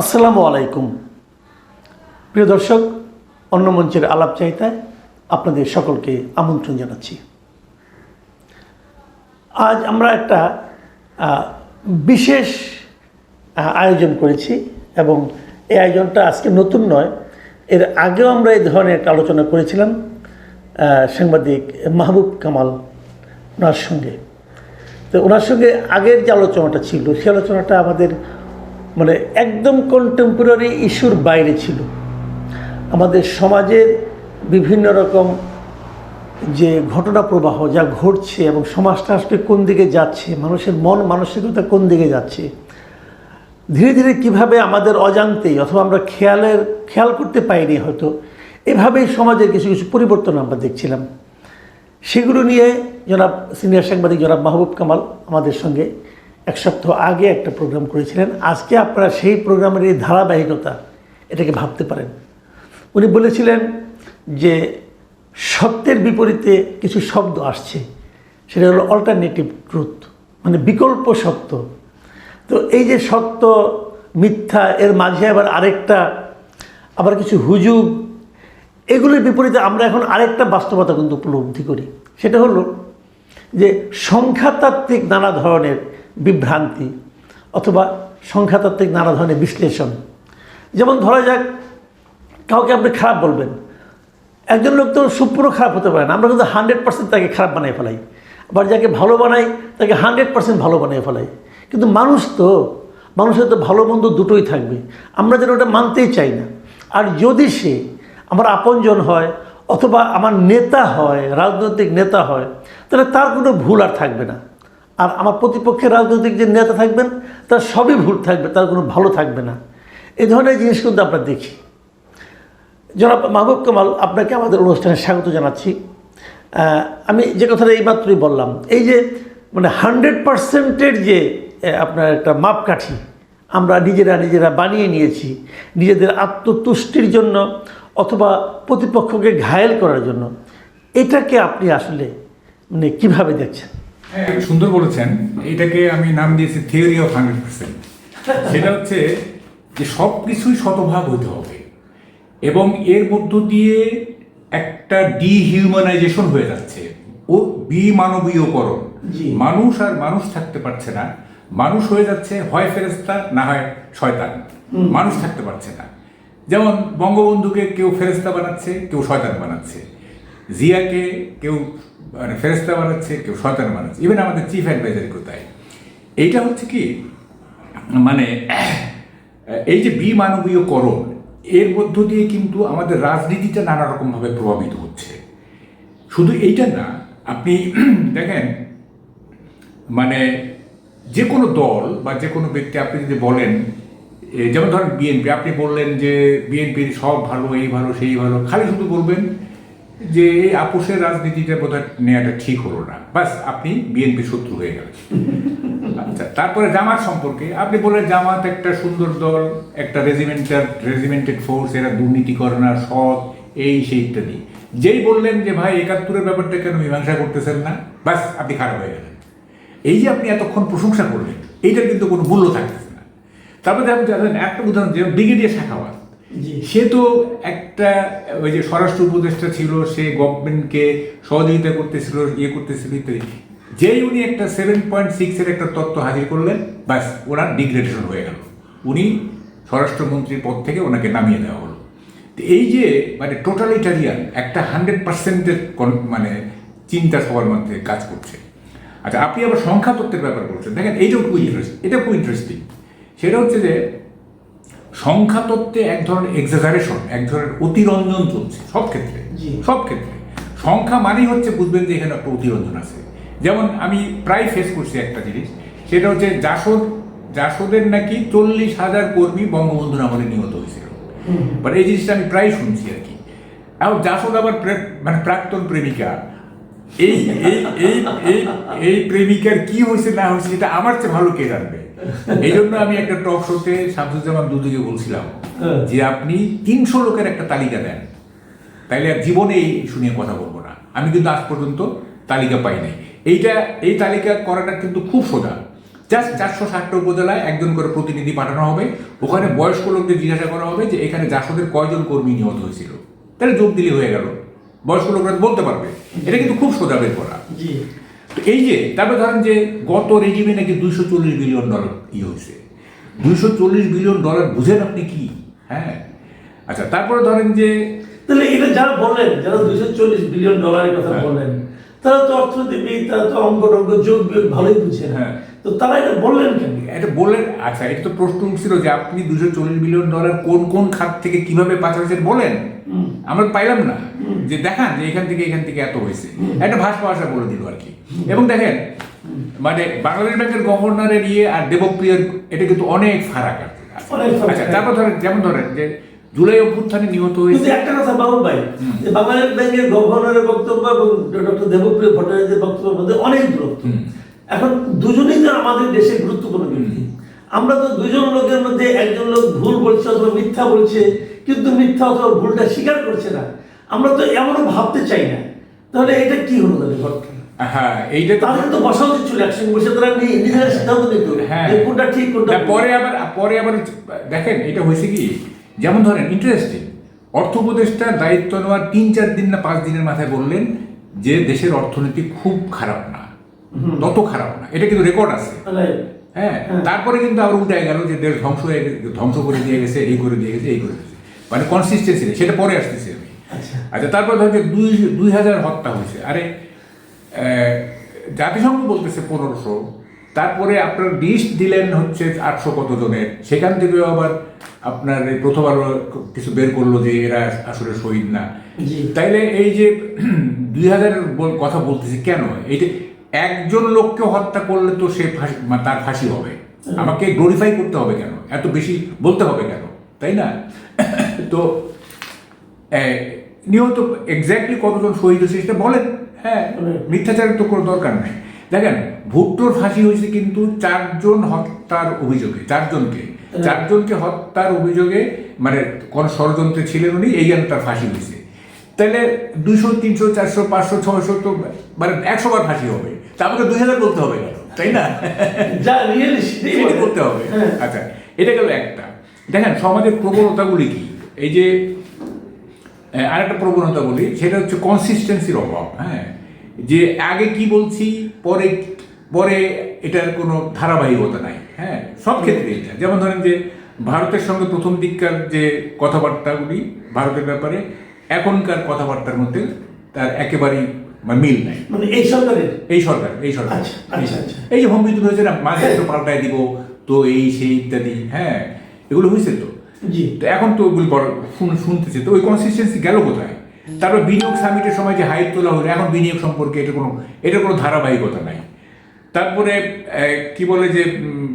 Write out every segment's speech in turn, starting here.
আসসালামু আলাইকুম। প্রিয় দর্শক, অন্য মঞ্চের আলাপ চাইতায় আপনাদের সকলকে আমন্ত্রণ জানাচ্ছি। আজ আমরা একটা বিশেষ আয়োজন করেছি এবং এই আয়োজনটা আজকে নতুন নয়। এর আগেও আমরা এই ধরনের একটা আলোচনা করেছিলাম সাংবাদিক মাহবুব কামাল ওনার সঙ্গে। তো ওনার সঙ্গে আগের যে আলোচনাটা ছিল সে আলোচনাটা আমাদের মানে একদম কন্টেম্পোরারি ইস্যুর বাইরে ছিল। আমাদের সমাজের বিভিন্ন রকম যে ঘটনা প্রবাহ যা ঘটছে এবং সমাজটা আসলে কোন দিকে যাচ্ছে, মানুষের মন মানসিকতা কোন দিকে যাচ্ছে, ধীরে ধীরে কীভাবে আমাদের অজান্তেই অথবা আমরা খেয়ালের, খেয়াল করতে পাইনি হয়তো, এভাবেই সমাজের কিছু কিছু পরিবর্তন আমরা দেখছিলাম। সেগুলো নিয়ে জনাব, সিনিয়র সাংবাদিক জনাব মাহবুব কামাল আমাদের সঙ্গে এক সপ্তাহ আগে একটা প্রোগ্রাম করেছিলেন। আজকে আপনারা সেই প্রোগ্রামের এই ধারাবাহিকতা এটাকে ভাবতে পারেন। উনি বলেছিলেন যে সত্যের বিপরীতে কিছু শব্দ আসছে। সেটা হলো অল্টারনেটিভ ট্রুথ মানে বিকল্প সত্য তো এই যে সত্য, মিথ্যা, এর মাঝে আবার আরেকটা, আবার কিছু হুজুগ, এগুলির বিপরীতে আমরা এখন আরেকটা বাস্তবতা কিন্তু উপলব্ধি করি। সেটা হলো যে সংখ্যাতাত্ত্বিক নানা ধরনের বিভ্রান্তি অথবা সংখ্যাতাত্ত্বিক নানা ধরনের বিশ্লেষণ। যেমন ধরা যাক, কাউকে আপনি খারাপ বলবেন। একজন লোক তো সুপুরো খারাপ হতে পারে না। আমরা কিন্তু হান্ড্রেড পার্সেন্ট তাকে খারাপ বানিয়ে ফেলাই। আবার যাকে ভালো বানাই, তাকে হান্ড্রেড পার্সেন্ট ভালো বানিয়ে ফেলাই। কিন্তু মানুষ তো, মানুষের তো ভালো মন্দ দুটোই থাকবে। আমরা যেন ওটা মানতেই চাই না। আর যদি সে আমার আপনজন হয় অথবা আমার নেতা হয়, রাজনৈতিক নেতা হয়, তাহলে তার কোনো ভুল আর থাকবে না। আর আমার প্রতিপক্ষের রাজনৈতিক যে নেতা থাকবেন, তার সবই ভুল থাকবে, তার কোনো ভালো থাকবে না। এই ধরনের জিনিস কিন্তু আমরা দেখি। জনাব মাহবুব কামাল, আপনাকে আমাদের অনুষ্ঠানে স্বাগত জানাচ্ছি। আমি যে কথাটা এইমাত্রই বললাম, এই যে মানে হান্ড্রেড পারসেন্টের যে আপনার একটা মাপকাঠি আমরা নিজেরা নিজেরা বানিয়ে নিয়েছি, নিজেদের আত্মতুষ্টির জন্য অথবা প্রতিপক্ষকে ঘায়েল করার জন্য, এটাকে আপনি আসলে মানে কীভাবে দেখছেন? হ্যাঁ সুন্দর বলেছেন। এটাকে আমি নাম দিয়েছি থিওরি অফ হান্ড্রেড পার্সেন্ট সেটা হচ্ছে যে সব কিছুই শতভাগ হতে হবে। এবং এর মধ্য দিয়ে একটা ডিহিউম্যানাইজেশন হয়ে যাচ্ছে। ও বিমানবীয়করণ। মানুষ আর মানুষ থাকতে পারছে না। মানুষ হয়ে যাচ্ছে হয় ফেরেস্তা না হয় শয়তান। মানুষ থাকতে পারছে না। যেমন বঙ্গবন্ধুকে কেউ ফেরেস্তা বানাচ্ছে কেউ শয়তান বানাচ্ছে। জিয়াকে কেউ মানে ফেরেস্তা বানাচ্ছে কেউ শয়তান বানাচ্ছে ইভেন আমাদের চিফ অ্যাডভাইজার কোথায়? এইটা হচ্ছে কি মানে এই যে বিমানবীয়করণ এর মধ্য দিয়ে কিন্তু আমাদের রাজনীতিটা নানা রকমভাবে প্রভাবিত হচ্ছে। শুধু এইটা না, আপনি দেখেন মানে যে কোনো দল বা যে কোনো ব্যক্তি, আপনি যদি বলেন যেমন ধরেন বিএনপি আপনি বললেন যে বিএনপির সব ভালো, এই ভালো, সেই ভালো, খালি শুধু বলবেন যে এই আপোষের রাজনীতিটা বোধহয় নেওয়াটা ঠিক হলো না। বাস, আপনি বিএনপি শত্রু হয়ে গেলেন। আচ্ছা তারপরে জামাত সম্পর্কে। আপনি বললেন জামাত একটা সুন্দর দল, একটা রেজিমেন্টাল রেজিমেন্টেড ফোর্স এরা দুর্নীতি করে না, সৎ, এই সেই ইত্যাদি। যেই বললেন যে, ভাই, একাত্তরের ব্যাপারটা কেন মীমাংসা করতেছেন না? বাস, আপনি খারাপ হয়ে গেলেন। এই যে আপনি এতক্ষণ প্রশংসা করলেন, এইটার কিন্তু কোনো মূল্য থাকতেছে না। তারপরে আপনি জানেন একটা উদাহরণ যে ব্রিগেডিয়ার শাখাওয়াত। সে তো একটা, ওই যে স্বরাষ্ট্র উপদেষ্টা ছিল, সে গভর্নমেন্টকে সহযোগিতা করতেছিল ইয়ে করতেছিল, ইত্যাদি। যেই উনি একটা সেভেন পয়েন্ট সিক্সের একটা তত্ত্ব হাজির করলেন, ব্যাস, ওনার ডিগ্রেডেশন হয়ে গেল। উনি স্বরাষ্ট্রমন্ত্রীর পদ থেকে ওনাকে নামিয়ে দেওয়া হলো। তো এই যে মানে টোটালিটারিয়ান একটা হান্ড্রেড পার্সেন্টের মানে চিন্তা সবার মধ্যে কাজ করছে। আচ্ছা আপনি আবার সংখ্যা তত্ত্বের ব্যাপার করছেন দেখেন এইটাও খুব ইন্টারেস্ট এটা খুব ইন্টারেস্টিং সেটা হচ্ছে যে সংখ্যা তত্ত্বে এক ধরনের এক্সাজারেশন এক ধরনের অতিরঞ্জন চলছে সব ক্ষেত্রে জি। সব ক্ষেত্রে। সংখ্যা মানেই হচ্ছে বুঝবেন যে এখানে একটা অতিরঞ্জন আছে। যেমন আমি প্রায় ফেস করছি একটা জিনিস সেটা হচ্ছে জাসদ জাসদের নাকি চল্লিশ হাজার কর্মী বঙ্গবন্ধুর আমলে নিহত হয়েছিল। মানে এই জিনিসটা আমি প্রায় শুনছি আর কি। এখন জাসদ আবার মানে প্রাক্তন প্রেমিকা এই এই এই এই এই প্রেমিকার কি হয়েছে না হয়েছে এটা আমার চেয়ে ভালো কে জানবে? এই জন্য আমি একটা টক শোতে শামসুজ্জামান দুদিকে বলছিলাম। যে আপনি তিনশো লোকের একটা তালিকা দেন। তাইলে আর জীবনে এই ইস্যু নিয়ে কথা বলব না। আমি কিন্তু আজ পর্যন্ত তালিকা পাই নাই। এইটা এই তালিকা করাটা কিন্তু খুব সোজা। জাস্ট চারশো ষাটটা উপজেলায় একজন করে প্রতিনিধি পাঠানো হবে। ওখানে বয়স্ক লোকদের জিজ্ঞাসা করা হবে যে এখানে জাসদের কয়জন কর্মী নিহত হয়েছিল? তাহলে যোগ দিলে হয়ে গেল। বয়স্ক লোকরা বলতে পারবে। এটা কিন্তু খুব সোজা বের করা। তো এই যে তারপরে ধরেন যে গত রেজিমে নাকি দুইশো চল্লিশ বিলিয়ন ডলার ইয়ে হয়েছে। দুইশো চল্লিশ বিলিয়ন ডলার বুঝেন আপনি কি? হ্যাঁ। আচ্ছা তারপরে ধরেন যে তাহলে এটা যারা বলেন যারা দুইশো চল্লিশ বিলিয়ন ডলারের কথা বলেন তারা তো অর্থনীতিবিদ তারা তো অঙ্ক টঙ্ক যোগ বিয়োগ ভালোই বুঝে হ্যাঁ। তো তারা এটা বললেন কেন? এটা বললেন আচ্ছা এটা তো প্রশ্ন উঠছিল যে আপনি দুশো চল্লিশ বিলিয়ন ডলার কোন কোন খাত থেকে কীভাবে হয়েছে বলেন। আমরা পাইলাম না। যে দেখান যে এখান থেকে এখান থেকে এত হয়েছে। একটা ভাষা ভাষা বলে দিল আর কি। এবং দেখেন মানে বাংলাদেশ ব্যাংকের গভর্নরের ইয়ে আর দেবপ্রিয়র এটা কিন্তু অনেক ফারাক। আচ্ছা তারপর ধরেন যেমন ধরেন যে জুলাই অভ্যুত্থানে নিহত হয়েছে। একটা কথা বাবুল ভাই যে বাংলাদেশ ব্যাংকের গভর্নরের বক্তব্য এবং ডক্টর দেবপ্রিয় ভট্টাচার্যের বক্তব্যের মধ্যে অনেক দূরত্ব। এখন দুজনেই তো আমাদের দেশে গুরুত্বপূর্ণ ব্যক্তি। আমরা তো দুজন লোকের মধ্যে একজন লোক ভুল বলছে অথবা মিথ্যা বলছে কিন্তু মিথ্যা অথবা ভুলটা স্বীকার করছে না। আমরা তো এমনও ভাবতে চাই না। তাহলে এটা কি হলো তাহলে ঘটনা? হ্যাঁ এইটা তো তাদের তো বসা উচিত ছিল একসঙ্গে বসে। তারা নি- নিজেরা সিদ্ধান্ত নিত হ্যাঁ। কোনটা ঠিক কোনটা পরে আবার পরে আবার দেখেন এটা হয়েছে কি? যেমন ধরেন ইন্টারেস্টিং অর্থ উপদেষ্টা দায়িত্ব নেওয়ার তিন চার দিন না পাঁচ দিনের মাথায় বললেন যে দেশের অর্থনীতি খুব খারাপ না। তত খারাপ না। এটা কিন্তু রেকর্ড আছে। হ্যাঁ হ্যাঁ। তারপরে কিন্তু আবার উল্টায় গেল যে দেশ ধ্বংস হয়ে গেছে ধ্বংস করে দিয়ে গেছে এই করে দিয়ে গেছে এই করে দিয়েছে মানে কনসিস্টেন্সি নেই। সেটা পরে আসতেছি আমি। আচ্ছা। আচ্ছা তারপর ধর যে দুই দুই হাজার হত্যা হয়েছে। আরে জাতিসংঘ বলতেছে পনেরোশো। তারপরে আপনার লিস্ট দিলেন হচ্ছে আটশো কত জনের। সেখান থেকেও আবার আপনার এই প্রথম আলো কিছু বের করল যে এরা আসলে শহীদ না। তাইলে এই যে দুই হাজার কথা বলতেছি কেন? এইটা একজন লোককে হত্যা করলে তো সে ফাঁসি তার ফাঁসি হবে। আমাকে গ্লোরিফাই করতে হবে কেন? এত বেশি বলতে হবে কেন? তাই না? তো নিহত এক্স্যাক্টলি কতজন শহীদ হয়েছে সেটা বলেন। হ্যাঁ মিথ্যাচারের তো কোনো দরকার নেই। দেখেন ভুট্টোর ফাঁসি হয়েছে কিন্তু চারজন হত্যার অভিযোগে চারজনকে। চারজনকে হত্যার অভিযোগে মানে কোন ষড়যন্ত্রে ছিলেন উনি এই জন্য তার ফাঁসি হয়েছে। তাহলে দুশো তিনশো চারশো পাঁচশো ছয়শো তো মানে একশো বার ফাঁসি হবে। তা আমাকে দুই হাজার বলতে হবে কেন? তাই না? যা রিয়েলি। করতে হবে। হ্যাঁ। আচ্ছা এটা গেল একটা। দেখেন সমাজের প্রবণতাগুলি কি? এই যে আরেকটা প্রবণতা বলি সেটা হচ্ছে কনসিস্টেন্সির অভাব হ্যাঁ? যে আগে কি বলছি পরে পরে এটার কোনো ধারাবাহিকতা নাই হ্যাঁ? সব ক্ষেত্রে এটা। যেমন ধরেন যে ভারতের সঙ্গে প্রথম দিককার যে কথাবার্তাগুলি ভারতের ব্যাপারে এখনকার কথাবার্তার মধ্যে তার একেবারেই মানে মিল নাই। মানে এই সরকারের? এই সরকার এই সরকার। আচ্ছা, আচ্ছা, আচ্ছা। এই যে হোম বিদ্যুৎ হয়েছে না মাঝে একটু পাল্টায় দিব তো এই সেই ইত্যাদি হ্যাঁ এগুলো হয়েছে তো। জি। তো এখন তো ওগুলি বড় শুন- শুনতেছে। তো ওই কনসিস্টেন্সি গেল কোথায়? তারপর বিনিয়োগ সামিটের সময় যে হাইপ তোলা হলো এখন বিনিয়োগ সম্পর্কে এটা কোনো এটার কোনো ধারাবাহিকতা নাই। তারপরে কি বলে যে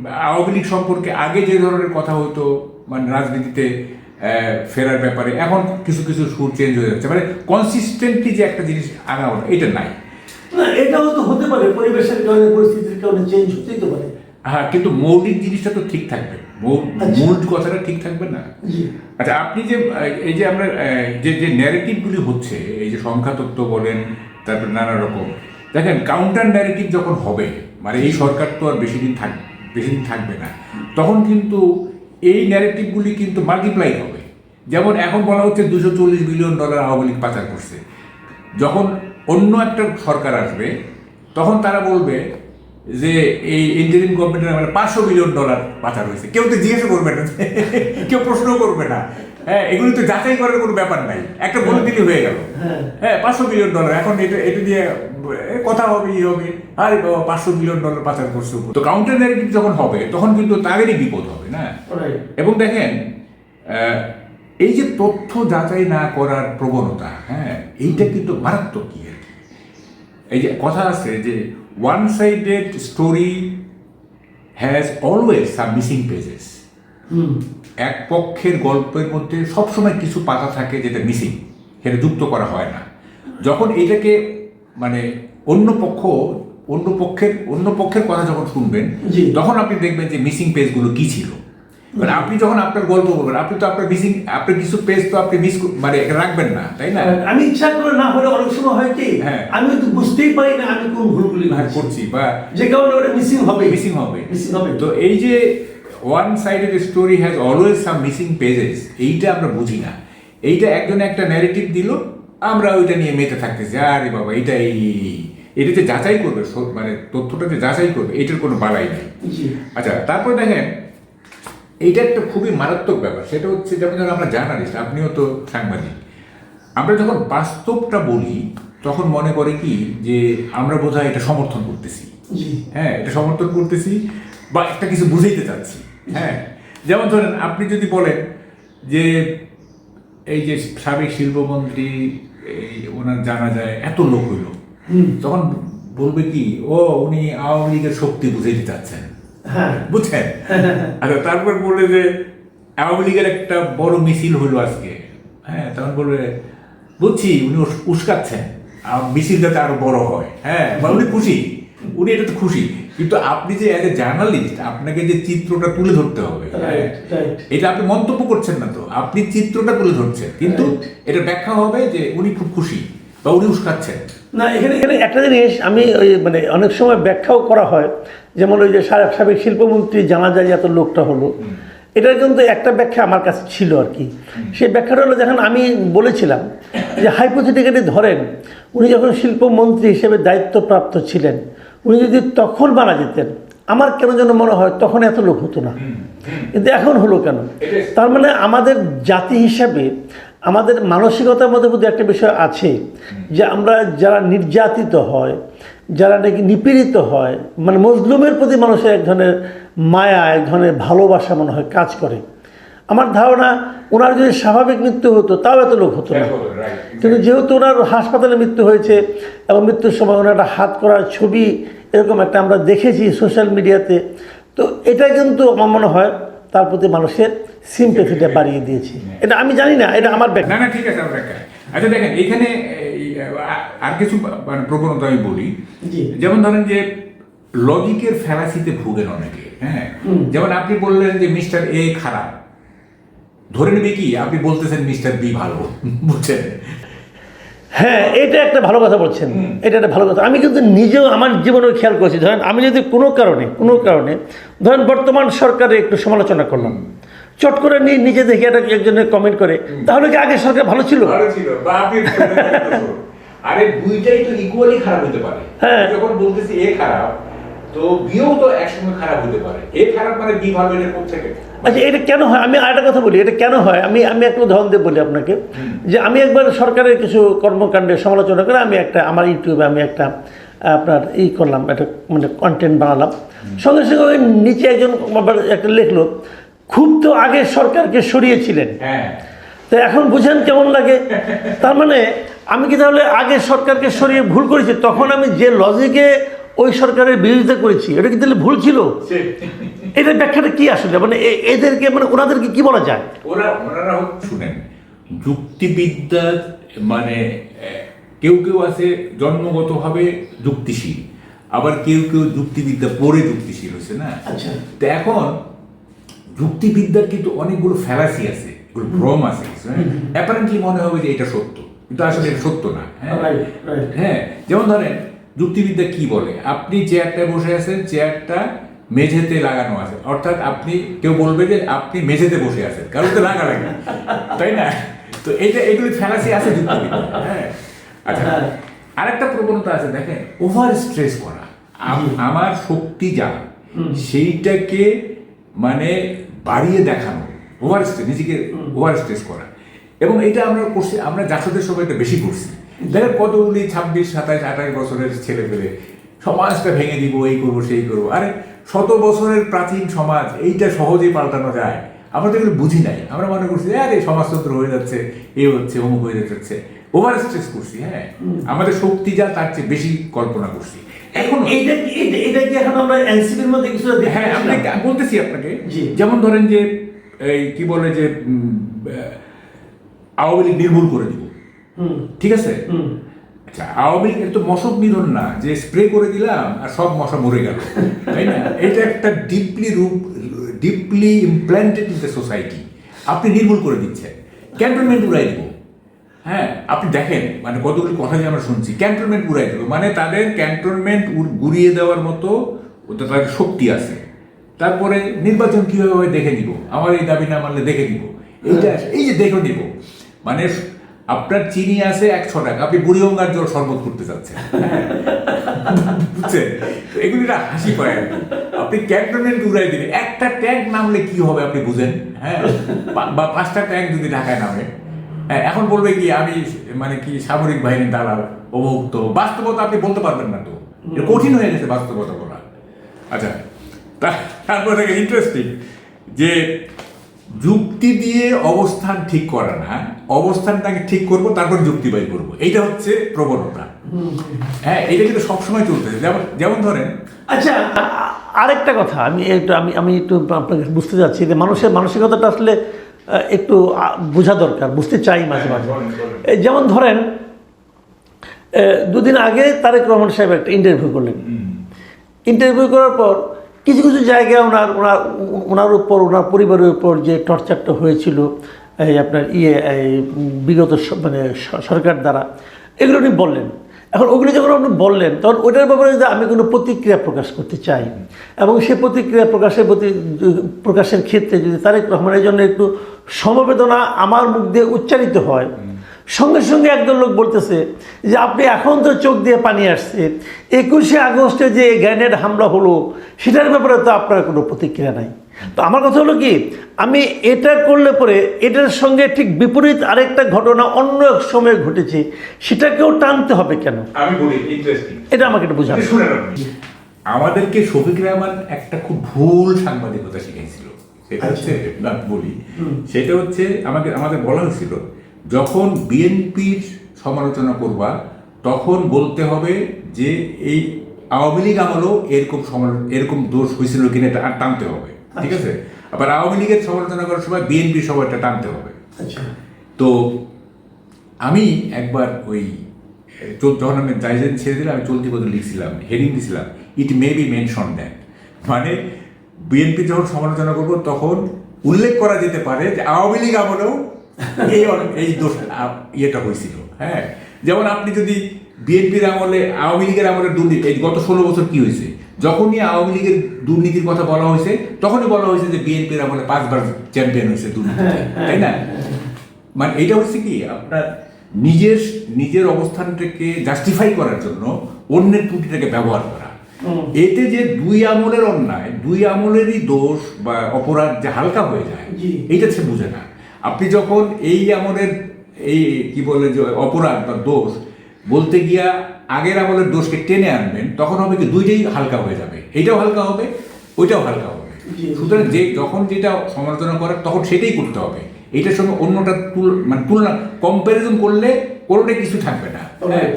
আওয়ামী লীগ সম্পর্কে আগে যে ধরনের কথা হতো মানে রাজনীতিতে ফেরার ব্যাপারে। এখন কিছু কিছু সুর চেঞ্জ হয়ে যাচ্ছে। মানে কনসিস্টেন্টলি যে একটা জিনিস আগানো এটা নাই। না এটাও তো হতে পারে পরিবেশের কারণে পরিস্থিতির কারণে চেঞ্জ হতেই তো পারে। হ্যাঁ কিন্তু মৌলিক জিনিসটা তো ঠিক থাকবে। আচ্ছা। মূল কথাটা ঠিক থাকবে না? আচ্ছা আপনি যে এই যে আমরা যে যে ন্যারেটিভগুলি হচ্ছে এই যে সংখ্যা তত্ত্ব বলেন তারপর নানা রকম দেখেন কাউন্টার ন্যারেটিভ যখন হবে মানে এই সরকার তো আর বেশি দিন থাক বেশি দিন থাকবে না তখন কিন্তু এই ন্যারেটিভগুলি কিন্তু মাল্টিপ্লাই হবে। যেমন এখন বলা হচ্ছে দুশো চল্লিশ বিলিয়ন ডলার আওয়ামী লীগ পাচার করছে। যখন অন্য একটা সরকার আসবে, তখন তারা বলবে যে এই ইন্টারিম গভর্নমেন্টের মানে পাঁচশো বিলিয়ন ডলার পাচার হয়েছে। কেউ তো জিজ্ঞাসা করবে না। কেউ প্রশ্ন করবে না। হ্যাঁ এগুলো তো যাচাই করার কোনো ব্যাপার নাই। একটা বলে দিলে হয়ে গেল। হ্যাঁ। হ্যাঁ পাঁচশো বিলিয়ন ডলার এখন এটা এটা দিয়ে কথা হবে ই হবে। আরে বাবা পাঁচশো বিলিয়ন ডলার পাচার করছে তো কাউন্টার ন্যারেটিভ যখন হবে তখন কিন্তু তাদেরই বিপদ হবে না? এবং দেখেন আহ, এই যে তথ্য যাচাই না করার প্রবণতা হ্যাঁ এইটা কিন্তু মারাত্মক কি। এই যে কথা আছে যে one sided story has always some missing pages hmm. এক পক্ষের গল্পের মধ্যে সবসময় কিছু পাতা থাকে যেটা মিসিং সেটা যুক্ত করা হয় না। যখন এটাকে মানে অন্য পক্ষ অন্য পক্ষের অন্য পক্ষের কথা যখন শুনবেন। তখন আপনি দেখবেন যে মিসিং পেজগুলো কি ছিল। মানে আপনি যখন আপনার গল্প বলবেন আপনি তো আপনার মিসিং আপনার কিছু পেজ তো আপনি মিস মানে রাখবেন না তাই না? আমি ইচ্ছা করে না হলে অনেক সময় হয় কি হ্যাঁ। আমি তো বুঝতেই পারি না আমি কোন ভুলগুলি হ্যাঁ, করছি। করছি বা যে কারণে ওটা মিসিং হবে। মিসিং হবে। মিসিং হবে। তো এই যে one sided story has always some missing pages এইটা আমরা বুঝি না। এইটা একজন একটা ন্যারেটিভ দিল আমরা ওইটা নিয়ে মেতে থাকতেছি আরে বাবা এটা এই এটা যে যাচাই করবে মানে তথ্যটা যে যাচাই করবে এটার কোনো বালাই নেই। আচ্ছা তারপর দেখেন এইটা একটা খুবই মারাত্মক ব্যাপার। সেটা হচ্ছে যেমন ধরুন আমরা জার্নালিস্ট আপনিও তো সাংবাদিক। আমরা যখন বাস্তবটা বলি তখন মনে করে কি যে আমরা বোধহয় এটা সমর্থন করতেছি। হ্যাঁ এটা সমর্থন করতেছি বা একটা কিছু বুঝাইতে চাচ্ছি। হ্যাঁ যেমন ধরেন আপনি যদি বলেন যে এই যে সাবেক শিল্পমন্ত্রী এই ওনার জানা যায় এত লোক হইল তখন বলবে কি ও উনি আওয়ামী লীগের শক্তি বুঝাইতে চাচ্ছেন। বুঝছেন? আচ্ছা তারপর যে আওয়ামী লীগের একটা বড় মিছিল হলো আজকে। হ্যাঁ তখন বলবে বুঝছি উনি উস্কাচ্ছেন। আর মিছিল যাতে আরও বড় হয়। হ্যাঁ বা উনি খুশি। উনি এটা তো খুশি। কিন্তু আপনি যে এজ এ জার্নালিস্ট আপনাকে যে চিত্রটা তুলে ধরতে হবে হ্যাঁ, এটা আপনি মন্তব্য করছেন না তো। আপনি চিত্রটা তুলে ধরছেন। কিন্তু এটা ব্যাখ্যা হবে যে উনি খুব খুশি বা উনি উস্কাচ্ছেন। না এখানে এখানে একটা জিনিস আমি ওই মানে অনেক সময় ব্যাখ্যাও করা হয় যেমন ওই যে সাবেক সাবেক শিল্পমন্ত্রী জানা যায় যে এত লোকটা হলো। এটার কিন্তু একটা ব্যাখ্যা আমার কাছে ছিল আর কি। সেই ব্যাখ্যাটা হলো যখন আমি বলেছিলাম যে হাইপোথেটিক্যালি ধরেন উনি যখন শিল্পমন্ত্রী হিসেবে দায়িত্বপ্রাপ্ত ছিলেন উনি যদি তখন মারা যেতেন আমার কেন যেন মনে হয় তখন এত লোক হতো না। কিন্তু এখন হলো কেন? তার মানে আমাদের জাতি হিসাবে আমাদের মানসিকতার মধ্যে মধ্যে একটা বিষয় আছে যে আমরা যারা নির্যাতিত হয় যারা নাকি নিপীড়িত হয় মানে মজলুমের প্রতি মানুষের এক ধরনের মায়া এক ধরনের ভালোবাসা মনে হয় কাজ করে। আমার ধারণা ওনার যদি স্বাভাবিক মৃত্যু হতো তাও এত লোক হতো না। কিন্তু যেহেতু ওনার হাসপাতালে মৃত্যু হয়েছে এবং মৃত্যুর সময় ওনার একটা হাত করার ছবি এরকম একটা আমরা দেখেছি সোশ্যাল মিডিয়াতে তো এটা কিন্তু আমার মনে হয় তার প্রতি মানুষের সিম্পেথিটা বাড়িয়ে দিয়েছে। এটা আমি জানি না এটা আমার ব্যাখ্যা। না না ঠিক আছে আমরা একটা আচ্ছা দেখেন এখানে আর কিছু মানে প্রবণতা আমি বলি। যেমন ধরেন যে লজিকের ফ্যালাসিতে ভুগেন অনেকে হ্যাঁ? যেমন আপনি বললেন যে মিস্টার এ খারাপ। ধরে নেবে কি? আপনি বলতেছেন মিস্টার বি ভালো বুঝছেন? হ্যাঁ এটা একটা ভালো কথা বলছেন। এটা একটা ভালো কথা। আমি কিন্তু নিজেও আমার জীবনেও খেয়াল করেছি। ধরেন আমি যদি কোনো কারণে কোনো কারণে ধরেন বর্তমান সরকারের একটু সমালোচনা করলাম। চট করে নিয়ে নিজে দেখে একটা একজনের কমেন্ট করে। তাহলে কি আগে সরকার ভালো ছিল? আরে দুইটাই তো ইকুয়ালি খারাপ হতে পারে। হ্যাঁ। যখন বলতেছি এ খারাপ তো বিও তো একসঙ্গে খারাপ হতে পারে। এ খারাপ মানে বি ভালো এটা কোথেকে আচ্ছা এটা কেন হয়? আমি আরেকটা কথা বলি এটা কেন হয়? আমি আমি একটা উদাহরণ দিয়ে বলি আপনাকে। যে আমি একবার সরকারের কিছু কর্মকাণ্ডের সমালোচনা করে আমি একটা আমার ইউটিউবে আমি একটা আপনার ই করলাম একটা মানে কন্টেন্ট বানালাম। সঙ্গে সঙ্গে ওই নিচে একজন আবার একটা লিখলো খুব তো আগে সরকারকে সরিয়েছিলেন। হ্যাঁ। তো এখন বুঝেন কেমন লাগে? তার মানে আমি কি তাহলে আগে সরকারকে সরিয়ে ভুল করেছি? তখন আমি যে লজিকে ওই সরকারের বিরোধিতা করেছি এটা কি তাহলে ভুল ছিল? এটার ব্যাখ্যাটা কি আসলে? মানে এদেরকে মানে ওনাদেরকে কি বলা যায়? ওরা ওনারা শুনেন যুক্তিবিদ্যা মানে কেউ কেউ আছে জন্মগতভাবে যুক্তিশীল আবার কেউ কেউ যুক্তিবিদ্যা পড়ে যুক্তিশীল হচ্ছে না? আচ্ছা। তো এখন যুক্তিবিদ্যার কিন্তু অনেকগুলো ফ্যালাসি আছে ভ্রম আছে অ্যাপারেন্টলি মনে হবে যে এটা সত্য কিন্তু আসলে এটা সত্য না হ্যাঁ. হ্যাঁ যেমন ধরেন যুক্তিবিদ্যা কি বলে? আপনি চেয়ারটায় বসে আছেন চেয়ারটা মেঝেতে লাগানো আছে। অর্থাৎ আপনি কেউ বলবে যে আপনি মেঝেতে বসে আছেন কারণ তো লাগা লাগে তাই না? তো এটা এগুলি ফ্যালাসি আছে যুক্তিবিদ্যা হ্যাঁ? আচ্ছা হ্যাঁ। আরেকটা প্রবণতা আছে দেখেন ওভার স্ট্রেস করা। আম- আমার শক্তি যা সেইটাকে মানে বাড়িয়ে দেখানো ওভার স্ট্রেস নিজেকে ওভার স্ট্রেস করা। এবং এটা আমরা করছি আমরা জাসদের সময় এটা বেশি করছি। দেখেন কতগুলি ছাব্বিশ সাতাশ আঠাশ বছরের ছেলে পেলে সমাজটা ভেঙে দিব এই করব সেই করব। আরে শত বছরের প্রাচীন সমাজ এইটা সহজেই পাল্টানো যায়। আমরা তো এগুলো বুঝি নাই। আমরা মনে করছি আরে সমাজতন্ত্র হয়ে যাচ্ছে এ হচ্ছে অমুক হয়ে যাচ্ছে। ওভার স্ট্রেস করছি হ্যাঁ। আমাদের শক্তি যা তার চেয়ে বেশি কল্পনা করছি। এখন? এটা কি এখন আমরা এনসিপির মধ্যে কিছু হ্যাঁ আমি বলতেছি আপনাকে। যেমন ধরেন যে এই কি বলে যে আওয়ামী লীগ নির্মূল করে দিব। হুম। ঠিক আছে? হুম। আচ্ছা আওয়ামী লীগ তো মশক নিধন না যে স্প্রে করে দিলাম আর সব মশা মরে গেল। তাই না? এটা একটা ডিপলি রূপ deeply implanted in the society আপনি নির্মূল করে দিচ্ছেন। ক্যান্টনমেন্ট উড়াই দিব। হ্যাঁ আপনি দেখেন মানে কতগুলি কথা যে আমরা শুনছি। ক্যান্টনমেন্ট উড়াই দেবো মানে তাদের ক্যান্টনমেন্ট গুড়িয়ে দেওয়ার মতো ওটা তাদের শক্তি আছে। তারপরে নির্বাচন কীভাবে হয় দেখে নিব? আমার এই দাবি না মানলে দেখে নিব। এইটা এই যে দেখে নিব। মানে আপনার চিনি আছে একশো টাকা আপনি বুড়ি বুড়িগঙ্গার জল শরবত করতে চাচ্ছেন। বুঝছেন? এগুলি না হাসি পায় আর কি। আপনি ক্যান্টনমেন্ট উড়াই দিবেন একটা ট্যাঙ্ক নামলে কি হবে আপনি বুঝেন? হ্যাঁ? বা পাঁচটা ট্যাঙ্ক যদি ঢাকায় নামে হ্যাঁ এখন বলবে কি, আমি মানে কি, সামরিক বাহিনীর দালাল অভুক্ত বাস্তবতা আপনি বলতে পারবেন না তো। কঠিন হয়ে গেছে বাস্তবতা বলা। আচ্ছা তারপর ইন্টারেস্টিং যে যুক্তি দিয়ে অবস্থান ঠিক করা না, অবস্থানটাকে ঠিক করব, তারপর যুক্তি বাই করব। এইটা হচ্ছে প্রবণতা। হ্যাঁ এটা কিন্তু সবসময় চলতেছে। যেমন যেমন ধরেন আচ্ছা আরেকটা কথা, আমি একটু, আমি আমি একটু আপনাকে বুঝতে চাচ্ছি যে মানুষের মানসিকতাটা আসলে একটু বোঝা দরকার বুঝতে চাই মাঝে মাঝে। বলেন। এই যেমন ধরেন দুদিন আগে তারেক রহমান সাহেব একটা ইন্টারভিউ করলেন। ইন্টারভিউ করার পর কিছু কিছু জায়গায় ওনার ওনার ওনার উপর ওনার পরিবারের উপর যে টর্চারটা হয়েছিল এই আপনার ইয়ে এই বিগত মানে সরকার দ্বারা এগুলো উনি বললেন। এখন ওগুলো যখন আপনি বললেন তখন ওটার ব্যাপারে যদি আমি কোনো প্রতিক্রিয়া প্রকাশ করতে চাই এবং সেই প্রতিক্রিয়া প্রকাশের প্রতি প্রকাশের ক্ষেত্রে যদি তারেক রহমানের জন্য একটু সমবেদনা আমার মুখ দিয়ে উচ্চারিত হয়। সঙ্গে সঙ্গে একজন লোক বলতেছে যে আপনি এখন তো চোখ দিয়ে পানি আসছে। একুশে আগস্টে যে গ্রেনেড হামলা হলো সেটার ব্যাপারে তো আপনার কোনো প্রতিক্রিয়া নাই। তো আমার কথা হলো কি আমি এটা করলে পরে এটার সঙ্গে ঠিক বিপরীত আরেকটা ঘটনা অন্য এক সময় ঘটেছে সেটাকেও টানতে হবে কেন? আমি বলি ইন্টারেস্টিং এটা আমাকে একটু বোঝান। আমাদেরকে শফিক রহমান একটা খুব ভুল সাংবাদিকতা শিখাইছিল। সেটা হচ্ছে না বলি সেটা হচ্ছে আমাকে আমাদের বলা হয়েছিল যখন বিএনপির সমালোচনা করবা তখন বলতে হবে যে এই আওয়ামী লীগ আমলেও এরকম এরকম দোষ হয়েছিল কিনা এটা টানতে হবে ঠিক আছে? আবার আওয়ামী লীগের সমালোচনা করার সময় বিএনপির সবাইটা টানতে হবে। আচ্ছা। তো আমি একবার ওই যখন আমি জাইজেন ছেড়ে দিলাম আমি চলতি পথে লিখছিলাম হেডিং দিছিলাম it may be mention that মানে বিএনপি যখন সমালোচনা করব, তখন উল্লেখ করা যেতে পারে যে আওয়ামী লীগ আমলেও এই এই দোষ ইয়েটা হয়েছিল হ্যাঁ? যেমন আপনি যদি বিএনপির আমলে, আওয়ামী লীগের আমলে দুর্নীতি, এই গত ষোলো বছর কি হয়েছে? যখনই আওয়ামী লীগের দুর্নীতির কথা বলা হয়েছে, তখনই বলা হয়েছে যে বিএনপির আমলে পাঁচবার চ্যাম্পিয়ন হয়েছে দুর্নীতি, তাই না? মানে এটা হচ্ছে কি, আপনার নিজের নিজের অবস্থানটাকে জাস্টিফাই করার জন্য অন্যের ত্রুটিটাকে ব্যবহার করা। এতে যে দুই আমলের অন্যায় দুই আমলেরই দোষ বা অপরাধ যে হালকা হয়ে যায়। এইটা সে বুঝে না। আপনি যখন এই আমলের এই কি বলে যে অপরাধ বা দোষ বলতে গিয়া আগের আমলের দোষকে টেনে আনবেন তখন হবে কি দুইটাই হালকা হয়ে যাবে। এইটাও হালকা হবে ওইটাও হালকা হবে। সুতরাং যে যখন যেটা সমালোচনা করে তখন সেটাই করতে হবে। এইটার সঙ্গে অন্যটা তুল মানে তুলনা কম্প্যারিজন করলে কোনোটাই কিছু থাকবে না। হ্যাঁ.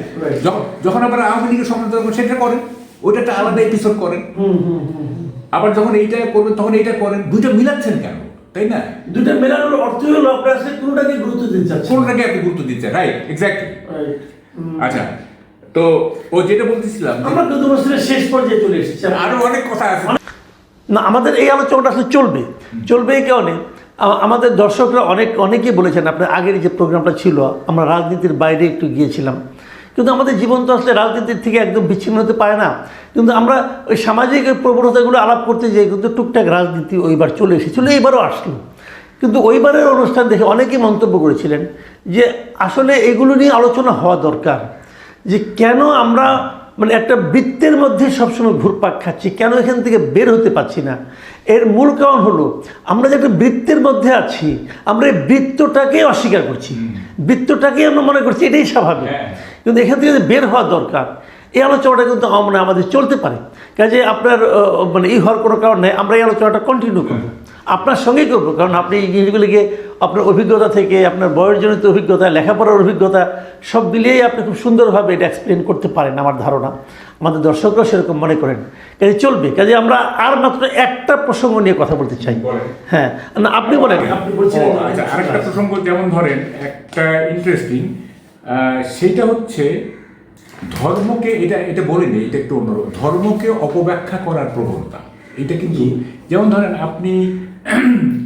যখন আবার আওয়ামী লীগের সমালোচনা করবেন সেটা করেন। ওইটা একটা আলাদা এপিসোড করেন। হুম হুম হুম আবার যখন এইটা করবেন তখন এইটা করেন। দুইটা মিলাচ্ছেন কেন? তাই না? দুটা মেলানোর অর্থ হলো আপনার আসলে কোনোটাকে গুরুত্ব দিতে চাচ্ছেন? কোনটাকে আপনি গুরুত্ব দিচ্ছেন? রাইট এক্স্যাক্টলি আচ্ছা তো ও যেটা বলতেছিলাম আমরা চোদ্দ বছরের শেষ পর্যায়ে চলে এসেছি। আরও অনেক কথা আছে। না আমাদের এই আলোচনাটা আসলে চলবে। চলবে এই কারণে আমাদের দর্শকরা অনেক অনেকেই বলেছেন আপনার আগের যে প্রোগ্রামটা ছিল আমরা রাজনীতির বাইরে একটু গিয়েছিলাম। কিন্তু আমাদের জীবন তো আসলে রাজনীতির থেকে একদম বিচ্ছিন্ন হতে পারে না। কিন্তু আমরা ওই সামাজিক ওই প্রবণতাগুলো আলাপ করতে যাই কিন্তু টুকটাক রাজনীতি ওইবার চলে এসেছিল এইবারও আসলো। কিন্তু ওইবারের অনুষ্ঠান দেখে অনেকেই মন্তব্য করেছিলেন যে আসলে এগুলো নিয়ে আলোচনা হওয়া দরকার যে কেন আমরা মানে একটা বৃত্তের মধ্যে সবসময় ঘুরপাক খাচ্ছি কেন এখান থেকে বের হতে পারছি না। এর মূল কারণ হলো আমরা যে একটা বৃত্তের মধ্যে আছি আমরা এই বৃত্তটাকে অস্বীকার করছি। বৃত্তটাকে আমরা মনে করছি এটাই স্বাভাবিক। হ্যাঁ। কিন্তু এখান থেকে যে বের হওয়া দরকার এই আলোচনাটা কিন্তু আমার মনে আমাদের চলতে পারে। কাজে আপনার মানে এই হওয়ার কোনো কারণ নেই আমরা এই আলোচনাটা কন্টিনিউ করব। আপনার সঙ্গেই করব কারণ আপনি এই জিনিসগুলিকে আপনার অভিজ্ঞতা থেকে আপনার বয়সজনিত অভিজ্ঞতা লেখাপড়ার অভিজ্ঞতা সব মিলিয়েই আপনি খুব সুন্দরভাবে এটা এক্সপ্লেন করতে পারেন আমার ধারণা। আমাদের দর্শকরাও সেরকম মনে করেন। কাজে চলবে কাজে আমরা আর মাত্র একটা প্রসঙ্গ নিয়ে কথা বলতে চাই। হ্যাঁ না আপনি বলেন। আপনি বলছিলেন আচ্ছা আরেকটা প্রসঙ্গ যেমন ধরেন একটা ইন্টারেস্টিং সেটা হচ্ছে ধর্মকে এটা এটা বলে নেই এটা একটু অন্যরকম। ধর্মকে অপব্যাখ্যা করার প্রবণতা। এটা কিন্তু যেমন ধরেন আপনি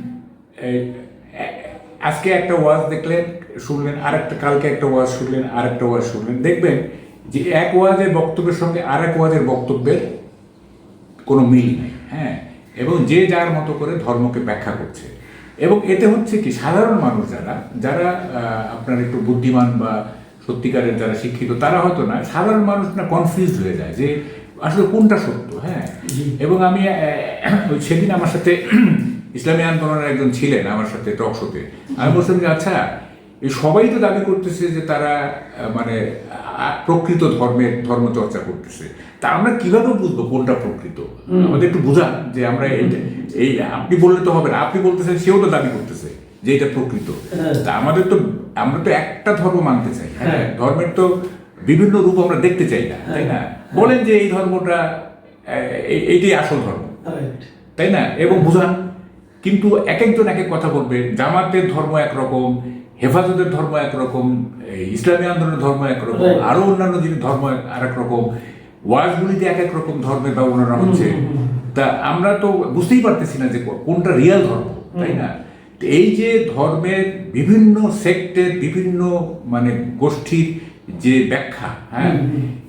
আজকে একটা ওয়াজ দেখলেন শুনলেন আর একটা কালকে একটা ওয়াজ শুনলেন আর একটা ওয়াজ শুনলেন। দেখবেন যে এক ওয়াজের বক্তব্যের সঙ্গে আর এক ওয়াজের বক্তব্যের কোনো মিল নেই। হ্যাঁ? এবং যে যার মতো করে ধর্মকে ব্যাখ্যা করছে। এবং এতে হচ্ছে কি সাধারণ মানুষ যারা যারা আপনার একটু বুদ্ধিমান বা সত্যিকারের যারা শিক্ষিত তারা হয়তো না সাধারণ মানুষ না কনফিউজ হয়ে যায় যে আসলে কোনটা সত্য হ্যাঁ? এবং আমি সেদিন আমার সাথে ইসলামী আন্দোলনের একজন ছিলেন আমার সাথে টক শোতে আমি বলছিলাম যে আচ্ছা এই সবাই তো দাবি করতেছে যে তারা মানে প্রকৃত ধর্মের ধর্ম চর্চা করতেছে। তা আমরা কীভাবে বুঝব কোনটা প্রকৃত? আমাদের একটু বোঝা যে আমরা এই আপনি বললে তো হবে না আপনি বলতেছেন সেও তো দাবি করতেছে যে এটা প্রকৃত। তা আমাদের তো আমরা তো একটা ধর্ম মানতে চাই হ্যাঁ? ধর্মের তো বিভিন্ন রূপ আমরা দেখতে চাই না তাই না? বলেন যে এই ধর্মটা এইটাই আসল ধর্ম। তাই না? এবং বুঝান কিন্তু এক একজন এক এক কথা বলবে জামাতের ধর্ম একরকম হেফাজতের ধর্ম একরকম ইসলামী আন্দোলনের ধর্ম একরকম. আরও অন্যান্য জিনিস ধর্ম আর এক রকম ওয়াজগুলিতে এক এক রকম ধর্মের ব্যবহার হচ্ছে। তা আমরা তো বুঝতেই পারতেছি না যে কোনটা রিয়াল ধর্ম তাই না? এই যে ধর্মের বিভিন্ন সেক্টের বিভিন্ন মানে গোষ্ঠীর যে ব্যাখ্যা হ্যাঁ?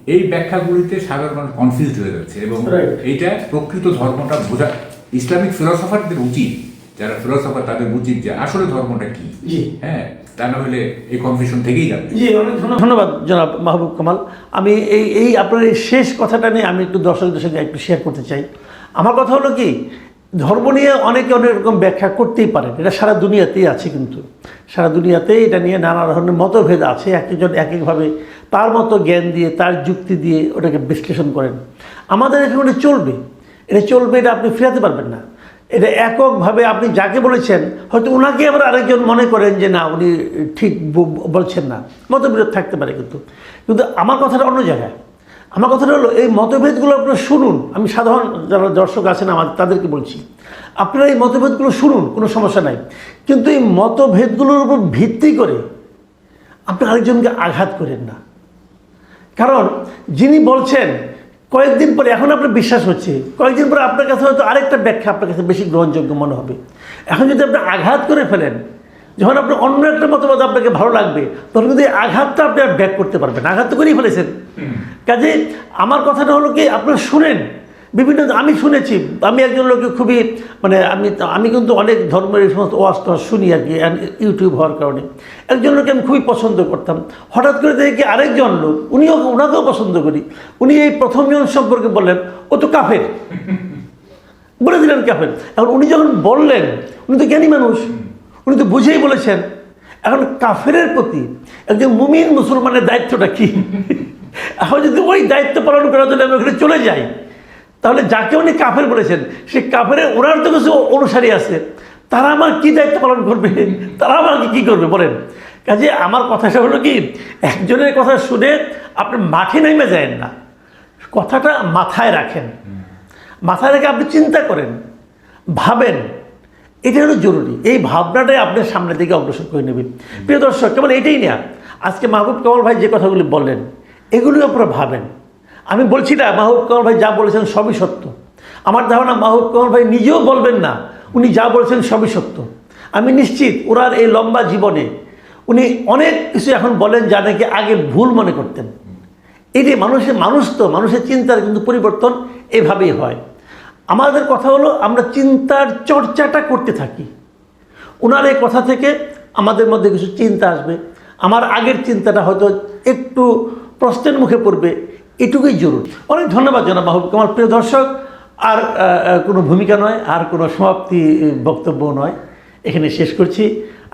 এই ব্যাখ্যাগুলিতে সাধারণ মানুষ কনফিউজ হয়ে যাচ্ছে এবং. এইটা প্রকৃত ধর্মটা বোঝা ইসলামিক ফিলোসফারদের উচিত যারা ফিলোসফার তাদের উচিত যে আসলে ধর্মটা কি। হ্যাঁ তা না হলে এই কনফিউশন থেকেই যাবে। জি অনেক ধন্যবাদ। জনাব মাহবুব কামাল। আমি এই এই আপনার এই শেষ কথাটা নিয়ে আমি একটু দর্শকদের সঙ্গে একটু শেয়ার করতে চাই। আমার কথা হলো কি ধর্ম নিয়ে অনেকে অনেক রকম ব্যাখ্যা করতেই পারেন। এটা সারা দুনিয়াতেই আছে কিন্তু। সারা দুনিয়াতেই এটা নিয়ে নানা ধরনের মতভেদ আছে। এক একজন এক একভাবে তার মতো জ্ঞান দিয়ে তার যুক্তি দিয়ে ওটাকে বিশ্লেষণ করেন। আমাদের এখানে চলবে। এটা চলবে এটা আপনি ফেরাতে পারবেন না। এটা এককভাবে আপনি যাকে বলেছেন, হয়তো ওনাকে আবার আরেকজন মনে করেন যে না, উনি ঠিক বলছেন না। মতবিরোধ থাকতে পারে কিন্তু। কিন্তু আমার কথাটা অন্য জায়গায়। আমার কথাটা হলো, এই মতভেদগুলো আপনারা শুনুন। আমি সাধারণ যারা দর্শক আছেন, আমার তাদেরকে বলছি। আপনারা এই মতভেদগুলো শুনুন, কোনো সমস্যা নাই। কিন্তু এই মতভেদগুলোর উপর ভিত্তি করে আপনি আরেকজনকে আঘাত করেন না। কারণ যিনি বলছেন কয়েকদিন পরে এখন আপনার বিশ্বাস হচ্ছে কয়েকদিন পরে আপনার কাছে হয়তো আরেকটা ব্যাখ্যা আপনার কাছে বেশি গ্রহণযোগ্য মনে হবে। এখন যদি আপনি আঘাত করে ফেলেন যখন আপনার অন্য একটা মতামত আপনাকে ভালো লাগবে তখন কিন্তু এই আঘাতটা আপনি আর ব্যাক করতে পারবেন আঘাত তো করেই ফেলেছেন। কাজে আমার কথাটা হলো কি আপনারা শুনেন বিভিন্ন, আমি শুনেছি, আমি একজন লোককে খুবই মানে আমি আমি কিন্তু অনেক ধর্মের এই সমস্ত ওয়াজ শুনি আর কি ইউটিউব হওয়ার কারণে। একজন লোককে আমি খুবই পছন্দ করতাম। হঠাৎ করে দেখি আরেকজন লোক, উনিও ওনাকেও পছন্দ করি। উনি এই প্রথম নিয়ম সম্পর্কে বললেন, ও তো কাফের। বলে দিলেন কাফের। এখন উনি যখন বললেন, উনি তো জ্ঞানী মানুষ, উনি তো বুঝেই বলেছেন, এখন কাফেরের প্রতি একজন মুমিন মুসলমানের দায়িত্বটা কি? এখন যদি ওই দায়িত্ব পালন করার জন্য আমি ওখানে চলে যাই তাহলে যাকে উনি কাফের বলেছেন, সে কাফের ওনার তো কিছু অনুসারী আছে। তারা আমার কি দায়িত্ব পালন করবে? তারা আমাকে কি করবে? বলেন। কাজে আমার কথা কথাটা হলো কি, একজনের কথা শুনে আপনি মাঠে নেমে যায় না। কথাটা মাথায় রাখেন। মাথায় রেখে আপনি চিন্তা করেন, ভাবেন। এটা হলো জরুরি। এই ভাবনাটাই আপনার সামনের দিকে অগ্রসর করে নেবেন প্রিয় দর্শক, কেবল এটাই না, আজকে মাহবুব কামাল ভাই যে কথাগুলি বললেন এগুলি আপনারা ভাবেন। আমি বলছি না, মাহবুব কামাল ভাই যা বলেছেন সবই সত্য। আমার ধারণা মাহবুব কামাল ভাই নিজেও বলবেন না, উনি যা বলেছেন সবই সত্য। আমি নিশ্চিত ওনার এই লম্বা জীবনে উনি অনেক কিছু এখন বলেন যা নাকি আগে ভুল মনে করতেন। এই যে মানুষের, মানুষ তো, মানুষের চিন্তার কিন্তু পরিবর্তন এভাবেই হয়। আমাদের কথা হলো আমরা চিন্তার চর্চাটা করতে থাকি। ওনার এই কথা থেকে আমাদের মধ্যে কিছু চিন্তা আসবে। আমার আগের চিন্তাটা হয়তো একটু প্রশ্নের মুখে পড়বে এটুকুই জরুরি। অনেক ধন্যবাদ জানাব মাহবুব আমার প্রিয় দর্শক, আর কোনো ভূমিকা নয়, আর কোনো সমাপ্তি বক্তব্য নয়। এখানে শেষ করছি।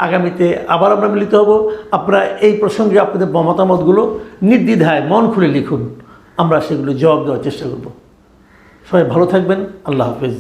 আগামীতে আবার আমরা মিলিত হব। আপনারা এই প্রসঙ্গে আপনাদের মতামতগুলো নির্দ্বিধায় মন খুলে লিখুন। আমরা সেগুলো জবাব দেওয়ার চেষ্টা করব। সবাই ভালো থাকবেন। আল্লাহ হাফেজ।